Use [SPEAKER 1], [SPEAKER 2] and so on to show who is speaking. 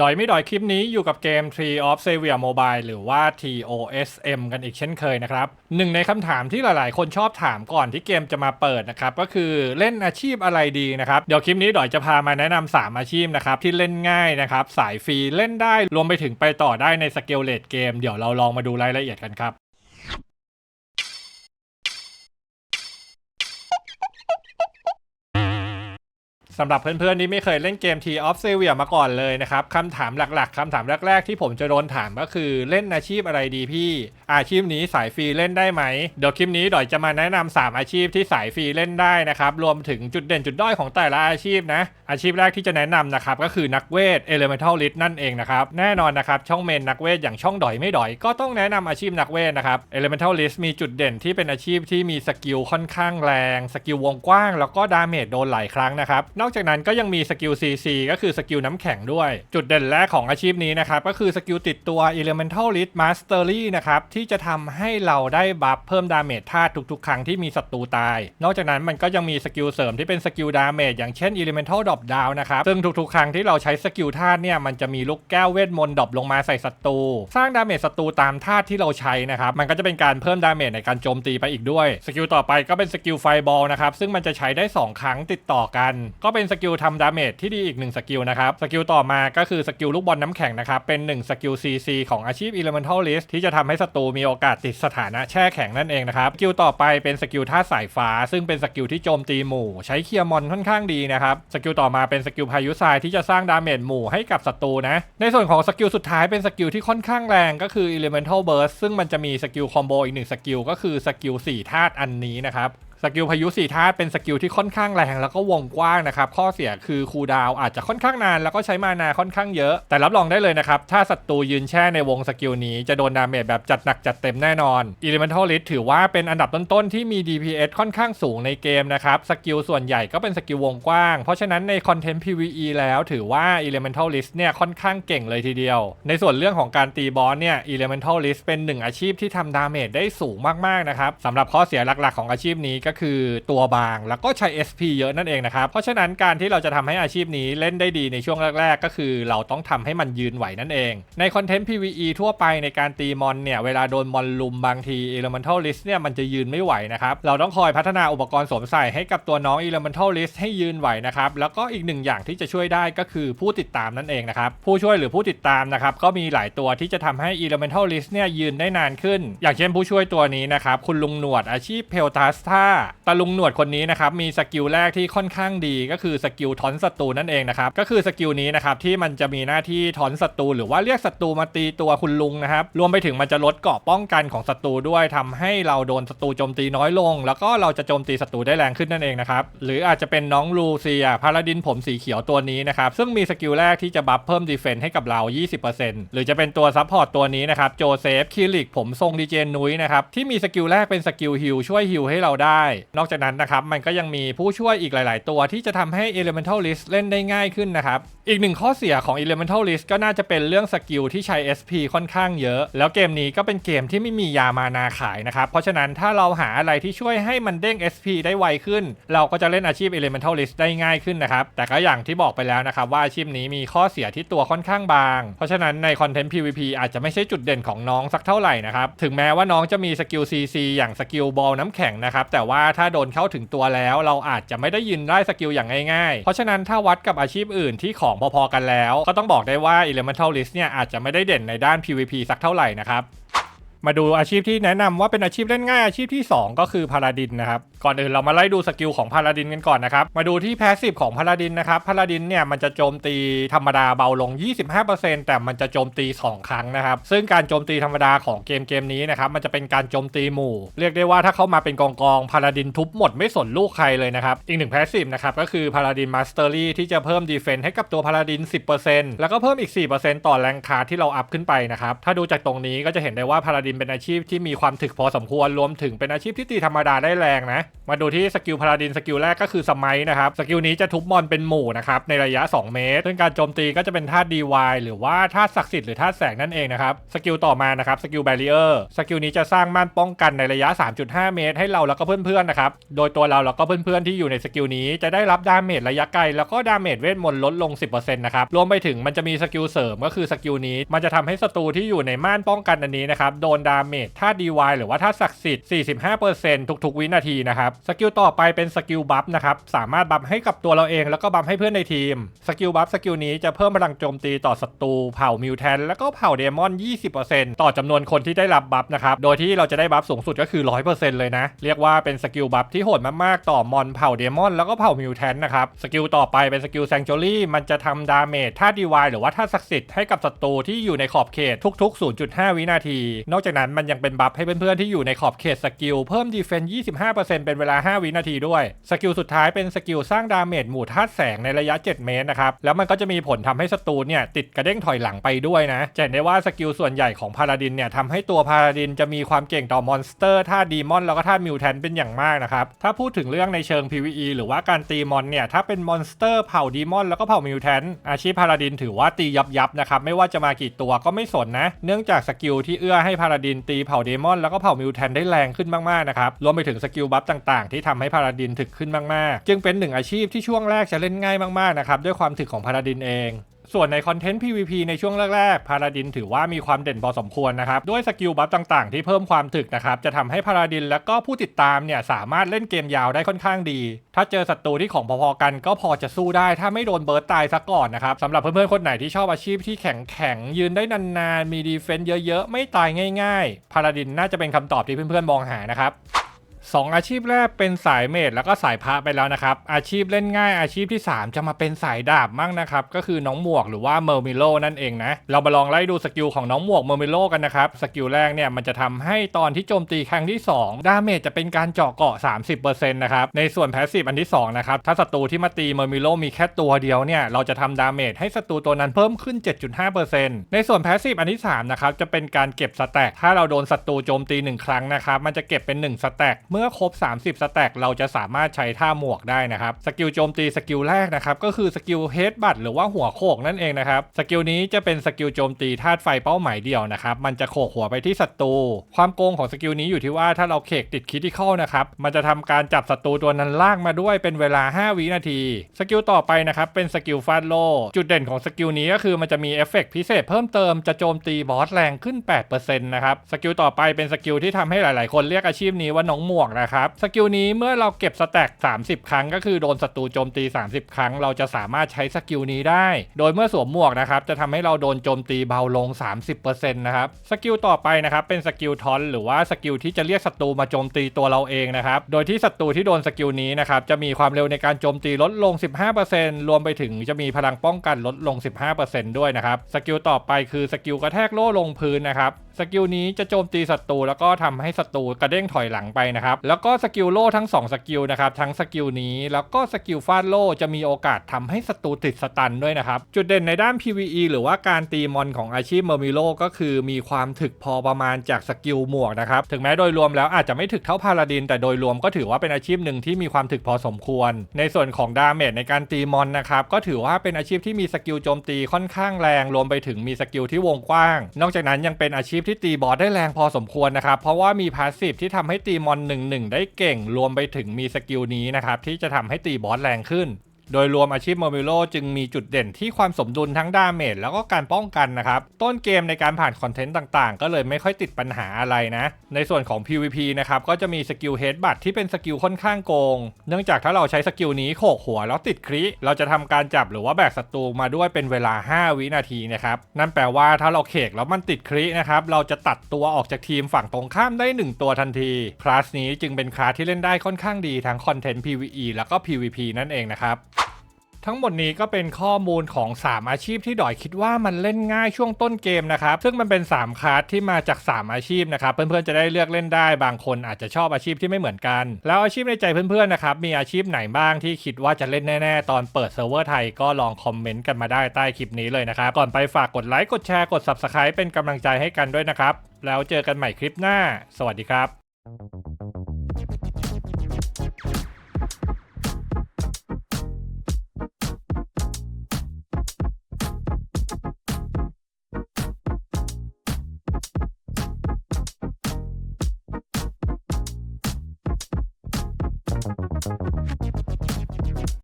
[SPEAKER 1] ดอยไม่ดอยคลิปนี้อยู่กับเกม Tree of Savior Mobile หรือว่า TOSM กันอีกเช่นเคยนะครับหนึ่งในคำถามที่หลายๆ คนชอบถามก่อนที่เกมจะมาเปิดนะครับก็คือเล่นอาชีพอะไรดีนะครับเดี๋ยวคลิปนี้ดอยจะพามาแนะนำ3อาชีพนะครับที่เล่นง่ายนะครับสายฟรีเล่นได้รวมไปถึงไปต่อได้ในสเกลเลตเกมเดี๋ยวเราลองมาดูรายละเอียดกันครับำหรับเพื่อนๆที่ไม่เคยเล่นเกม T of s e v i a มาก่อนเลยนะครับคำถามหลักๆคำถามแรกๆที่ผมจะโดนถามก็คือเล่นอาชีพอะไรดีพี่ อาชีพนี้สายฟรีเล่นได้ไหม เดี๋ยวคลิปนี้ดอยจะมาแนะนำ3อาชีพที่สายฟรีเล่นได้นะครับรวมถึงจุดเด่นจุดด้อยของแต่ละอาชีพนะอาชีพแรกที่จะแนะนำนะครับก็คือนักเวท Elemental List นั่นเองนะครับแน่นอนนะครับช่องเมนนักเวทอย่างช่องดอยไม่ดอย ก็ต้องแนะนำอาชีพนักเวทนะครับ Elemental List มีจุดเด่นที่เป็นอาชีพที่มีสกิลค่อนข้างแรงสกิลวงกว้าง แล้วก็ดาเมจโดนหลายครั้งนะครับนอกจากนั้นก็ยังมีสกิล CC ก็คือสกิลน้ำแข็งด้วย จุดเด่นแรกของอาชีพนี้นะครับก็คือสกิลติดตัว Elemental List Mastery นะครับที่ที่จะทำให้เราได้บัฟเพิ่มดาเมจธาตุทุกๆ ครั้งที่มีศัตรูตาย นอกจากนั้นมันก็ยังมีสกิลเสริมที่เป็นสกิลดาเมจอย่างเช่น Elemental Drop Down นะครับ ซึ่งทุกๆ ครั้งที่เราใช้สกิลธาตุเนี่ยมันจะมีลูกแก้วเวทมนต์ดรอปลงมาใส่ศัตรู สร้างดาเมจศัตรูตามธาตุที่เราใช้นะครับ มันก็จะเป็นการเพิ่มดาเมจในการโจมตีไปอีกด้วย สกิลต่อไปก็เป็นสกิลไฟบอลนะครับซึ่งมันจะใช้ได้ 2 ครั้งติดต่อกัน ก็เป็นสกิลทำดาเมจที่ดีอีก 1 สกิลนะครับสกิลต่อมาก็คือสกิลลูกบอลน้ำแข็งนะครับเป็น 1 สกิล CC ของอาชีพ Elemental List ที่จะทำให้ศัตรูมีโอกาสติดสถานะแช่แข็งนั่นเองนะครับสกิลต่อไปเป็นสกิลท่าสายฟ้า ซึ่งเป็นสกิลที่โจมตีหมู่ ใช้เคลียร์มอนค่อนข้างดีนะครับสกิลต่อมาเป็นสกิลพายุทรายที่จะสร้างดาเมจหมู่ให้กับศัตรูนะในส่วนของสกิลสุดท้ายเป็นสกิลที่ค่อนข้างแรงก็คือ Elemental Burst ซึ่งมันจะมีสกิลคอมโบอีกหนึ่งสกิลก็คือสกิล4ธาตุอันนี้นะครับ สกิลพายุสี่ธาตุเป็นสกิลที่ค่อนข้างแรงแล้วก็วงกว้างนะครับ ข้อเสียคือคูดาวอาจจะค่อนข้างนานแล้วก็ใช้มานาค่อนข้างเยอะ แต่รับรองได้เลยนะครับ ถ้าศัตรูยืนแช่ในวงสกิลนี้จะโดนดาเมจแบบจัดหนักจัดเต็มแน่นอน Elemental List ถือว่าเป็นอันดับต้นๆที่มี DPS ค่อนข้างสูงในเกมนะครับ สกิลส่วนใหญ่ก็เป็นสกิลวงกว้าง เพราะฉะนั้นในคอนเทนต์ PVE แล้วถือว่า Elemental List เนี่ยค่อนข้างเก่งเลยทีเดียว ในส่วนเรื่องของการตีบอสเนี่ย Elemental List เป็นหนึ่งอาชีพที่ทำดาเมจได้สูงมากๆนะครับสำหรับข้อเสียหลักๆของอาชีพนี้ก็็คือตัวบางแล้วก็ใช้ SP เยอะนั่นเองนะครับ เพราะฉะนั้นการที่เราจะทำให้อาชีพนี้เล่นได้ดีในช่วงแรก ๆ ก็คือเราต้องทำให้มันยืนไหวนั่นเอง ในคอนเทนต์ PVE ทั่วไปในการตีมอนเนี่ย เวลาโดนมอนลุมบางที Elemental List เนี่ยมันจะยืนไม่ไหวนะครับ เราต้องคอยพัฒนาอุปกรณ์สวมใส่ให้กับตัวน้อง Elemental List ให้ยืนไหวนะครับ แล้วก็อีกหนึ่งอย่างที่จะช่วยได้ก็คือผู้ติดตามนั่นเองนะครับ ผู้ช่วยหรือผู้ติดตามนะครับก็มีหลายตัวที่จะทำให้ Elemental List เนี่ยยืนได้นานขึ้น อย่างเช่นผู้ช่วยตัวนี้นะครับคุณลุงหนวดอาชีพเพลทัสตาตาลุงหนวดคนนี้นะครับมีสกิลแรกที่ค่อนข้างดีก็คือสกิลทอนศัตรูนั่นเองนะครับก็คือสกิลนี้นะครับที่มันจะมีหน้าที่ทอนศัตรูหรือว่าเรียกศัตรูมาตีตัวคุณลุงนะครับรวมไปถึงมันจะลดเกราะป้องกันของศัตรูด้วยทำให้เราโดนศัตรูโจมตีน้อยลง แล้วก็เราจะโจมตีศัตรูได้แรงขึ้นนั่นเองนะครับหรืออาจจะเป็นน้องลูเซียพาราดินผมสีเขียวตัวนี้นะครับซึ่งมีสกิลแรกที่จะบัฟเพิ่มดีเฟนต์ให้กับเรา 20%หรือจะเป็นตัวซัพพอร์ตตัวนี้นะครับโจเซฟคิลิกผมทรงดีเจนุ้ยนะครับที่มีสกิลแรกเป็นสกิลฮิลช่วยฮิลให้เราได้นอกจากนั้นนะครับมันก็ยังมีผู้ช่วยอีกหลาย ๆ ตัวที่จะทำให้ Elemental List เล่นได้ง่ายขึ้นนะครับ อีกหนึ่งข้อเสียของ Elemental List ก็น่าจะเป็นเรื่องสกิลที่ใช้ SP ค่อนข้างเยอะ แล้วเกมนี้ก็เป็นเกมที่ไม่มียามานาขายนะครับ เพราะฉะนั้นถ้าเราหาอะไรที่ช่วยให้มันเด้ง SP ได้ไวขึ้น เราก็จะเล่นอาชีพ Elemental List ได้ง่ายขึ้นนะครับ แต่ก็อย่างที่บอกไปแล้วนะครับว่าอาชีพนี้มีข้อเสียที่ตัวค่อนข้างบาง เพราะฉะนั้นในคอนเทนต์ PVP อาจจะไม่ใช่จุดเด่นของน้องสักเท่าไหร่นะครับ ถึงแม้ว่าน้องจะมีสกิล CC อย่างสกิลบอลน้ำแข็งนะครับแต่วว่าถ้าโดนเข้าถึงตัวแล้ว เราอาจจะไม่ได้ยินได้สกิลอย่างง่ายๆ เพราะฉะนั้นถ้าวัดกับอาชีพอื่นที่ของพอๆกันแล้ว ก็ต้องบอกได้ว่า Elemental List เนี่ยอาจจะไม่ได้เด่นในด้าน PVP สักเท่าไหร่นะครับ มาดูอาชีพที่แนะนำว่าเป็นอาชีพเล่นง่ายอาชีพที่ 2 ก็คือพาราดินนะครับ ก่อนอื่นเรามาไล่ดูสกิลของพาราดินกันก่อนนะครับ มาดูที่แพสซีฟของพาราดินนะครับพาราดินเนี่ยมันจะโจมตีธรรมดาเบาลง 25%แต่มันจะโจมตี 2 ครั้งนะครับ ซึ่งการโจมตีธรรมดาของเกมเกมนี้นะครับมันจะเป็นการโจมตีหมู่ เรียกได้ว่าถ้าเข้ามาเป็นกองกองพาราดินทุบหมดไม่สนลูกใครเลยนะครับ อีกหนึ่งแพสซีฟนะครับก็คือพาราดินมาสเตอรี่ที่จะเพิ่มดีเฟนต์ให้กับตัวพาราดิน 10%แล้วก็เพิ่มอีก 4%ต่อแรงคาที่เราอัพขึ้นไปนะครับถ้าดูจากตรงนี้ก็จะเห็นได้ว่าพาราดินดินเป็นอาชีพที่มีความถึกพอสมควรรวมถึงเป็นอาชีพที่ตีธรรมดาได้แรงนะ มาดูที่สกิลพาราดินสกิลแรกก็คือสมัยนะครับ สกิลนี้จะทุบมอนเป็นหมู่นะครับในระยะ 2 เมตร ซึ่งการโจมตีก็จะเป็นธาตุ DY หรือว่าธาตุศักดิ์สิทธิ์หรือธาตุแสงนั่นเองนะครับ สกิลต่อมานะครับสกิลแบรีเออร์สกิลนี้จะสร้างม่านป้องกันในระยะ 3.5 เมตร ให้เราแล้วก็เพื่อนๆนะครับ โดยตัวเราแล้วก็เพื่อนๆที่อยู่ในสกิลนี้จะได้รับดาเมจระยะไกลแล้วก็ดาเมจเวทมนต์ลดลง 10%นะครับ รวมไปถึงมันจะมีสกิลเสริมก็คือสกิลนี้ มันจะทำให้ศัตรูที่อยู่ในม่านป้องกันอันนี้นะครับโดนดาเมจธาตุ DY หรือว่าธาศักดิ์สิทธิ์ 45%ทุกๆ วินาทีนะครับ สกิลต่อไปเป็นสกิลบัฟนะครับ สามารถบัฟให้กับตัวเราเองแล้วก็บัฟให้เพื่อนในทีม สกิลบัฟสกิลนี้จะเพิ่มพลังโจมตีต่อศัตรูเผ่ามิวแทนแล้วก็เผ่าเดมอน 20%ต่อจำนวนคนที่ได้รับบัฟนะครับ โดยที่เราจะได้บัฟสูงสุดก็คือ 100%เลยนะ เรียกว่าเป็นสกิลบัฟที่โหดมากๆ ต่อมอนเผ่าเดมอนแล้วก็เผ่ามิวแทนนะครับ สกิลต่อไปเป็นสกิลแซง t จ r รี่มันจะทำดาเมจธาตุ DY หรือว่าธาศักดิ์สิทธิ์ให้กับศัตรูที่อยู่ในขอบเขตทุก ๆ 0.5 วินาที นอกจากนั้นมันยังเป็นบัฟให้เพื่อนๆที่อยู่ในขอบเขตสกิลเพิ่มดีเฟนต์25%เป็นเวลา 5 วินาทีด้วยสกิลสุดท้ายเป็นสกิลสร้างดาเมจหมู่ธาตุแสงในระยะ 7 เมตรนะครับแล้วมันก็จะมีผลทำให้ศัตรูเนี่ยติดกระเด้งถอยหลังไปด้วยนะจะเห็นได้ว่าสกิลส่วนใหญ่ของพาราดินเนี่ยทำให้ตัวพาราดินจะมีความเก่งต่อมอนสเตอร์ท่าดีมอนแล้วก็ท่ามิวแทนเป็นอย่างมากนะครับถ้าพูดถึงเรื่องในเชิง PVE หรือว่าการตีมอนเนี่ยถ้าเป็นมอนสเตอร์เผ่าดีมอนแล้วก็เผ่ามิวแทนอาชีพพาราดินถือว่าตียับยับนะครับไม่ว่าจะมากี่ตัวก็ไม่สนนะ เนื่องจากสกิลที่เอื้อให้พาราดินตีเผ่าเดมอนแล้วก็เผ่ามิวแทนได้แรงขึ้นมากๆนะครับรวมไปถึงสกิลบัฟต่างๆ ที่ทำให้พาราดินถึกขึ้นมากๆ จึงเป็นหนึ่งอาชีพที่ช่วงแรกจะเล่นง่ายมากๆนะครับด้วยความถึกของพาราดินเอง ส่วนในคอนเทนต์ PVP ในช่วงแรกๆพาราดินถือว่ามีความเด่นพอสมควรนะครับ ด้วยสกิลบัฟต่างๆ ที่เพิ่มความถึกนะครับ จะทำให้พาราดินและก็ผู้ติดตามเนี่ยสามารถเล่นเกมยาวได้ค่อนข้างดี ถ้าเจอศัตรูที่ของพอๆกันก็พอจะสู้ได้ ถ้าไม่โดนเบิร์ตตายซะก่อนนะครับสำหรับเพื่อนๆคนไหนที่ชอบอาชีพที่แข็งๆยืนได้นานๆมีดีเฟนต์เยอะๆไม่ตายง่าย ๆพาราดินน่าจะเป็นคำตอบที่เพื่อนๆมองหานะครับ สองอาชีพแรกเป็นสายเมดแล้วก็สายพระไปแล้วนะครับ อาชีพเล่นง่ายอาชีพที่ 3 จะมาเป็นสายดาบมั่งนะครับ ก็คือน้องหมวกหรือว่าเมอร์มิโลนั่นเองนะ เรามาลองไล่ดูสกิลของน้องหมวกเมอร์มิโลกันนะครับ สกิลแรกเนี่ยมันจะทำให้ตอนที่โจมตีครั้งที่ 2 ดาเมจจะเป็นการเจาะเกาะ 30%นะครับ ในส่วนแพสซีฟอันที่2นะครับ ถ้าศัตรูที่มาตีเมอร์มิโลมีแค่ตัวเดียวเนี่ยเราจะทำดาเมจให้ศัตรูตัวนั้นเพิ่มขึ้น 7.5%ในส่วนแพสซีฟอันที่3นะครับจะเป็นการเก็บสแต็กถ้าเราโดนศัตรูโจมตีหนึ่งครั้งนะครับมันจะเก็บเป็น1สแต็กเมื่อครบ 30 สแต็กเราจะสามารถใช้ท่าหมวกได้นะครับ สกิลโจมตีสกิลแรกนะครับ ก็คือสกิลเฮดบัตหรือว่าหัวโขกนั่นเองนะครับ สกิลนี้จะเป็นสกิลโจมตีธาตุไฟเป้าหมายเดียวนะครับ มันจะโขกหัวไปที่ศัตรู ความโกงของสกิลนี้อยู่ที่ว่าถ้าเราเขกติดคิติคอลนะครับ มันจะทำการจับศัตรูตัวนั้นลากมาด้วยเป็นเวลา 5 วินาที สกิลต่อไปนะครับ เป็นสกิลฟาดโล จุดเด่นของสกิลนี้ก็คือมันจะมีเอฟเฟกต์พิเศษเพิ่มเติมจะโจมตีบอสแรงขึ้น8%นะครับ สกิลต่อไปเป็นสกิลที่ทำให้หลาย ๆ คนเรียกอาชีพนี้ว่าน้องหมวกนะครับ สกิลนี้เมื่อเราเก็บสแต็ก30 ครั้ง ก็คือโดนศัตรูโจมตี 30 ครั้ง เราจะสามารถใช้สกิลนี้ได้ โดยเมื่อสวมหมวกนะครับ จะทำให้เราโดนโจมตีเบาลง 30%นะครับ สกิลต่อไปนะครับ เป็นสกิลทอนหรือว่าสกิลที่จะเรียกศัตรูมาโจมตีตัวเราเองนะครับ โดยที่ศัตรูที่โดนสกิลนี้นะครับ จะมีความเร็วในการโจมตีลดลง 15%รวมไปถึงจะมีพลังป้องกันลดลง 15%ด้วยนะครับ สกิลต่อไปคือสกิลกระแทกโล่ลงพื้นนะครับ สกิลนี้จะโจมตีศัตรูแล้วก็ทำให้ศัตรูกระเด้งถอยหลังไปนะครับแล้วก็สกิลโล่ทั้ง 2 สกิลนะครับ ทั้งสกิลนี้ แล้วก็สกิลฟาดโล่จะมีโอกาสทำให้ศัตรูติดสตันด้วยนะครับ จุดเด่นในด้าน PVE หรือว่าการตีมอนของอาชีพเมอร์มิโลก็คือมีความถึกพอประมาณจากสกิลหมวกนะครับ ถึงแม้โดยรวมแล้วอาจจะไม่ถึกเท่าพาราดิน แต่โดยรวมก็ถือว่าเป็นอาชีพหนึ่งที่มีความถึกพอสมควร ในส่วนของดาเมจในการตีมอนนะครับก็ถือว่าเป็นอาชีพที่มีสกิลโจมตีค่อนข้างแรง รวมไปถึงมีสกิลที่วงกว้าง นอกจากนั้นยังเป็นอาชีพที่ตีบอสได้แรงพอสมควรนะครับเพราะว่ามีพาสซีฟที่ทำให้ตีมอนหนึ่งหนึ่งได้เก่ง รวมไปถึงมีสกิลนี้นะครับที่จะทำให้ตีบอสแรงขึ้น โดยรวมอาชีพโมบิโลจึงมีจุดเด่นที่ความสมดุลทั้งดาเมจแล้วก็การป้องกันนะครับ ต้นเกมในการผ่านคอนเทนต์ต่างๆ ก็เลยไม่ค่อยติดปัญหาอะไรนะ ในส่วนของ PVP นะครับก็จะมีสกิลเฮดบัตที่เป็นสกิลค่อนข้างโกง เนื่องจากถ้าเราใช้สกิลนี้โขกหัวแล้วติดคริเราจะทำการจับหรือว่าแบกศัตรูมาด้วยเป็นเวลา 5 วินาทีนะครับนั่นแปลว่าถ้าเราเขกแล้วมันติดครินะครับเราจะตัดตัวออกจากทีมฝั่งตรงข้ามได้ 1 ตัวทันทีคลาสนี้จึงเป็นคลาสที่เล่นได้ค่อนข้างดีทั้งคอนเทนต์ PVE แล้วก็ PVP นั่นเองนะครับ ทั้งหมดนี้ก็เป็นข้อมูลของ 3 อาชีพที่ดอยคิดว่ามันเล่นง่ายช่วงต้นเกมนะครับ ซึ่งมันเป็น 3คลาสที่มาจาก 3 อาชีพนะครับ เพื่อนๆจะได้เลือกเล่นได้บางคนอาจจะชอบอาชีพที่ไม่เหมือนกัน แล้วอาชีพในใจเพื่อนๆนะครับมีอาชีพไหนบ้างที่คิดว่าจะเล่นแน่ๆ ตอนเปิดเซิร์ฟเวอร์ไทยก็ลองคอมเมนต์กันมาได้ใต้คลิปนี้เลยนะครับก่อนไปฝากกดไลค์กดแชร์กด Subscribe เป็นกำลังใจให้กันด้วยนะครับแล้วเจอกันใหม่คลิปหน้า สวัสดีครับ